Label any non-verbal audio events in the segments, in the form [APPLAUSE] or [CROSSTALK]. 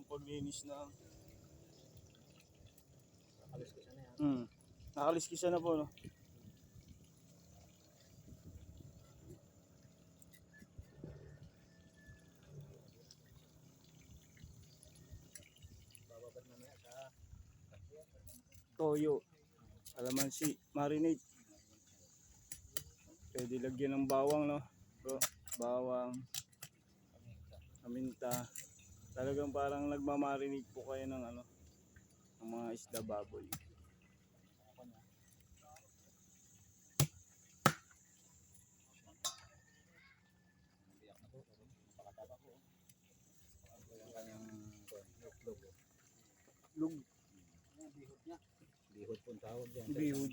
ang paglinis na. Alis ko siya na yan. Hmm. Nakaliskisa na po, no? Toyo. Alamansi. Marinate. Pwede lagyan ng bawang, no? Bro, bawang, paminta. Talagang parang nagmamarinate po kayo ng ano, ng mga isda baboy. Lug, Bihod niya. Bihod po ang tawag dyan. Bihod.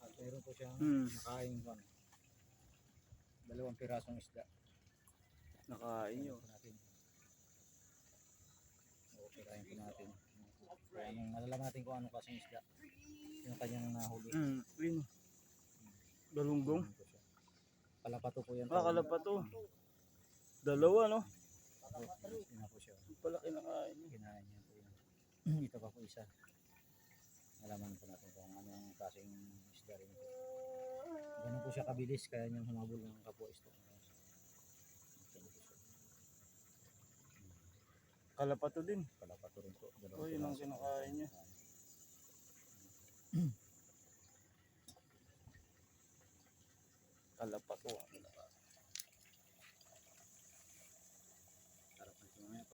At meron po siyang Hmm. nakain kuwan. Dalawang pirasong isda. nakain natin. Operahin po natin. Kung anong malalaman natin kung anong kasing isda. Yung kanyang nahuli. Hmm, yun. Galunggong. Kalapato po yan. Ah, kalapa to. Dalawa, no? Na po siya. Pala kinakain. Kinain niya po yan. [CLEARS THROAT] Ito pa po isa. Malaman po natin kung anong kasing isda rin po. Ganun po siya kabilis kaya niyang humabol ng kapwa isda. Kalapato din. Kalapato rin po. kalapatuan.